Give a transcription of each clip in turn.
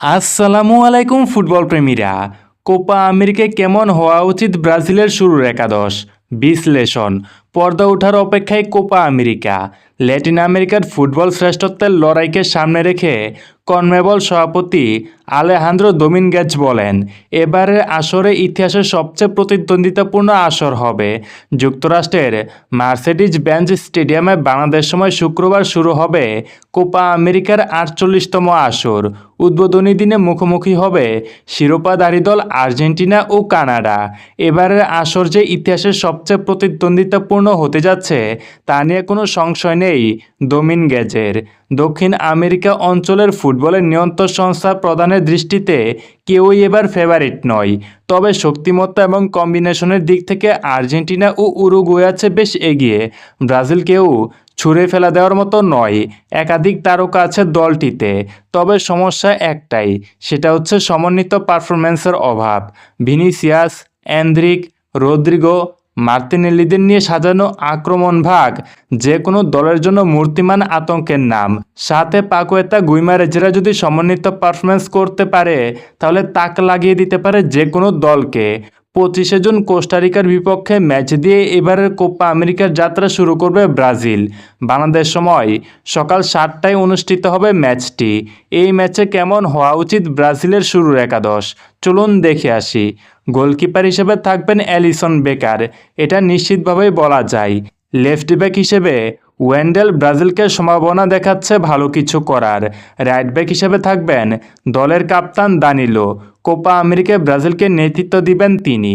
আসসালামু আলাইকুম football প্রেমীরা। Copa আমেরিকে কেমন হওয়া উচিত ব্রাজিলের শুরুর একাদশ? বিশ্লেষণ, পর্দা ওঠার অপেক্ষায় কোপা আমেরিকা। ল্যাটিন আমেরিকার ফুটবল শ্রেষ্ঠত্বের লড়াইকে সামনে রেখে কনমেবল সভাপতি আলেহান্দ্রো দোমিনগেজ বলেন এবারের আসরে ইতিহাসের সবচেয়ে প্রতিদ্বন্দ্বিতাপূর্ণ আসর হবে। যুক্তরাষ্ট্রের মার্সেডিজ বেঞ্চ স্টেডিয়ামে বাংলাদেশ সময় শুক্রবার শুরু হবে কোপা আমেরিকার আটচল্লিশতম আসর। উদ্বোধনী দিনে মুখোমুখি হবে শিরোপাধারী দল আর্জেন্টিনা ও কানাডা। এবারের আসর যে ইতিহাসের সবচেয়ে প্রতিদ্বন্দ্বিতাপূর্ণ হতে যাচ্ছে, তা নিয়ে কোনো সংশয় নেই দোমিনগেজের। দক্ষিণ আমেরিকা অঞ্চলের ফুটবলের নিয়ন্ত্রণ সংস্থা প্রদানের দৃষ্টিতে কেউই এবার ফেভারিট নয়। তবে শক্তিমত্তা এবং কম্বিনেশনের দিক থেকে আর্জেন্টিনা ও উরুগুয়ে আছে বেশ এগিয়ে। ব্রাজিলকেও ছুঁড়ে ফেলা দেওয়ার মতো নয়, একাধিক তারকা আছে দলটিতে। তবে সমস্যা একটাই, সেটা হচ্ছে সমন্বিত পারফরম্যান্সের অভাব। ভিনিসিয়াস অ্যান্দ্রিক রদ্রিগো মার্তিনেলিদের নিয়ে সাজানো আক্রমণ ভাগ যে কোনো দলের জন্য মূর্তিমান আতঙ্কের নাম। সাথে পাকুয়েতা গুইমারেজেরা যদি সমন্বিত পারফরমেন্স করতে পারে, তাহলে তাক লাগিয়ে দিতে পারে যে কোনো দলকে। পঁচিশে জুন কোস্টারিকার বিপক্ষে ম্যাচ দিয়ে এবারের কোপা আমেরিকার যাত্রা শুরু করবে ব্রাজিল। বাংলাদেশ সময় সকাল সাতটায় অনুষ্ঠিত হবে ম্যাচটি। এই ম্যাচে কেমন হওয়া উচিত ব্রাজিলের শুরুর একাদশ? চলুন দেখে আসি। গোলকিপার হিসেবে থাকবেন অ্যালিসন বেকার। এটা নিশ্চিতভাবেই বলা যায়। লেফট ব্যাক হিসেবে ওয়েন্ডেল ব্রাজিলকে সম্ভাবনা দেখাচ্ছে ভালো কিছু করার। রাইট ব্যাক হিসেবে থাকবেন দলের কাপ্তান দানিলো। কোপা আমেরিকায় ব্রাজিলকে নেতৃত্ব দিবেন তিনি।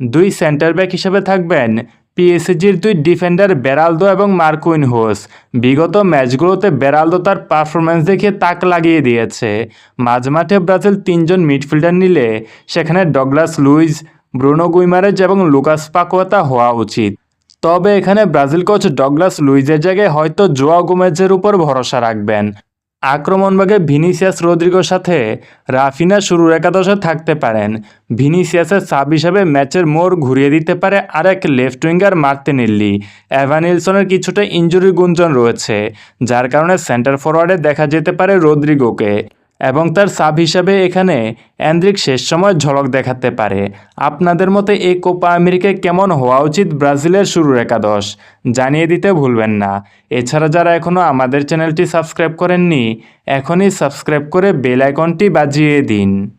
দুই সেন্টার ব্যাক হিসেবে থাকবেন পিএসজির দুই ডিফেন্ডার বেরালদো এবং মার্কুইন হোস বিগত ম্যাচগুলোতে বেরালদো তার পারফরম্যান্স দেখে তাক লাগিয়ে দিয়েছে। মাঝমাঠে ব্রাজিল তিনজন মিডফিল্ডার নিলে সেখানে ডগলাস লুইজ, ব্রুনো গুইমারেজ এবং লুকাস পাকোয়াতা হওয়া উচিত। তবে এখানে ব্রাজিল কোচ ডগলাস লুইজের জায়গায় হয়তো জোয়া গোমেজের উপর ভরসা রাখবেন। আক্রমণভাগে ভিনিসিয়াস রদ্রিগোর সাথে রাফিনা শুরুর একাদশে থাকতে পারেন। ভিনিসিয়াসের সাব হিসাবে ম্যাচের মোড় ঘুরিয়ে দিতে পারে আরেক লেফট উইঙ্গার মার্তিনেল্লি। অ্যাভানিলসনের কিছুটা ইঞ্জুরির গুঞ্জন রয়েছে, যার কারণে সেন্টার ফরওয়ার্ডে দেখা যেতে পারে রদ্রিগোকে। এবং তার সাব হিসাবে এখানে অ্যান্দ্রিক শেষ সময় ঝলক দেখাতে পারে। আপনাদের মতে এই কোপা আমেরিকায় কেমন হওয়া উচিত ব্রাজিলের শুরুর একাদশ? জানিয়ে দিতে ভুলবেন না। এছাড়া যারা এখনও আমাদের চ্যানেলটি সাবস্ক্রাইব করেননি, এখনই সাবস্ক্রাইব করে বেল আইকনটি বাজিয়ে দিন।